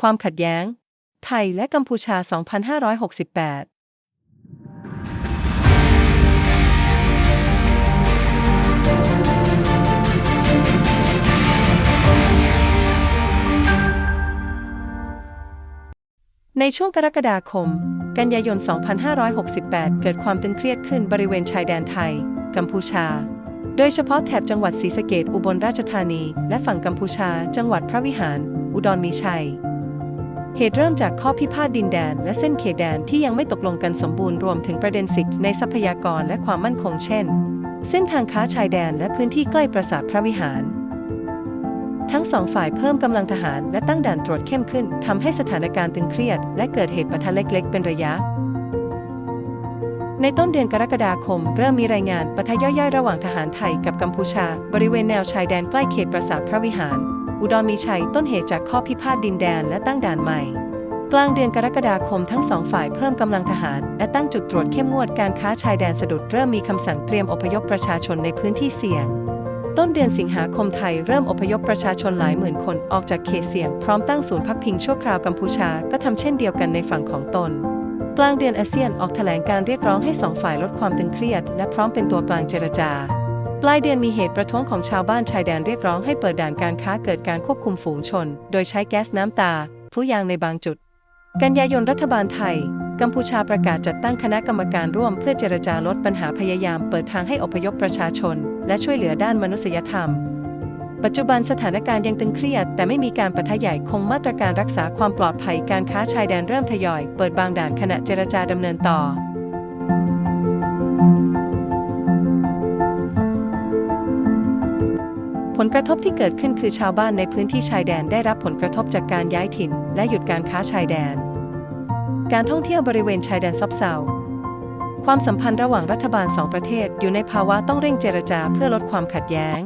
ความขัดแย้ง ไทยและกัมพูชา 2568ในช่วงกรกฎาคม กันยายน 2568 เกิดความตึงเครียดขึ้นบริเวณชายแดนไทย กัมพูชา โดยเฉพาะแถบจังหวัดศรีสะเกดอุบลราชธานี และฝั่งกัมพูชา จังหวัดพระวิหาร อุดรมีชัย เหตุเริ่มจากข้อพิพาทดินแดน และเส้นเขตแดนที่ยังไม่ตกลงกันสมบูรณ์รวมถึงประเด็นสิทธิในทรัพยากรและความมั่นคงเช่น เส้นทางค้าชายแดนและพื้นที่ใกล้ปราสาทพระวิหาร ทั้งสองฝ่ายเพิ่มกำลังทหารและตั้งด่านตรวจเข้มขึ้นทำให้สถานการณ์ตึงเครียด และเกิดเหตุปะทะเล็ก ๆ เป็นระยะในต้นเดือนกรกฎาคม เริ่มมีรายงานปะทะย่อยๆ ระหว่างทหารไทยกับกัมพูชา บริเวณแนวชายแดนใกล้เขตปราสาทพระวิหาร อุดรมีชัยต้นเหตุจากข้อพิพาทดินแดนและตั้งด่านใหม่ กลางเดือนกรกฎาคมทั้งสองฝ่ายเพิ่มกำลังทหาร และตั้งจุดตรวจเข้มงวดการค้าชายแดนสะดุดเริ่มมีคำสั่งเตรียมอพยพประชาชนในพื้นที่เสี่ยง ต้นเดือนสิงหาคมไทยเริ่มอพยพประชาชนหลายหมื่นคนออกจากเขตเสี่ยง พร้อมตั้งศูนย์พักพิงชั่วคราวกัมพูชาก็ทำเช่นเดียวกันในฝั่งของตนกลางเดือนอาเซียนออกแถลงการเรียกร้องให้สองฝ่ายลดความตึงเครียด และพร้อมเป็นตัวกลางเจรจา ปลายเดือนมีเหตุประท้วงของชาวบ้านชายแดนเรียกร้องให้เปิดด่านการค้าเกิดการควบคุมฝูงชน โดยใช้แก๊สน้ำตาพลุยางในบางจุด กันยายนรัฐบาลไทย กัมพูชาประกาศจัดตั้งคณะกรรมการร่วมเพื่อเจรจาลดปัญหาพยายามเปิดทางให้อพยพประชาชน และช่วยเหลือด้านมนุษยธรรม ปัจจุบันสถานการณ์ยังตึงเครียด แต่ไม่มีการปะทะใหญ่คงมาตรการรักษาความปลอดภัยการค้าชายแดนเริ่มทยอย เปิดบางด่านขณะเจรจาดำเนินต่อ ผลกระทบที่เกิดขึ้นคือชาวบ้านในพื้นที่ชายแดนได้รับผลกระทบจากการย้ายถิ่น และหยุดการค้าชายแดน การท่องเที่ยวบริเวณชายแดนซบเซาความสัมพันธ์ระหว่างรัฐบาลสองประเทศอยู่ในภาวะต้องเร่งเจรจาเพื่อลดความขัดแย้ง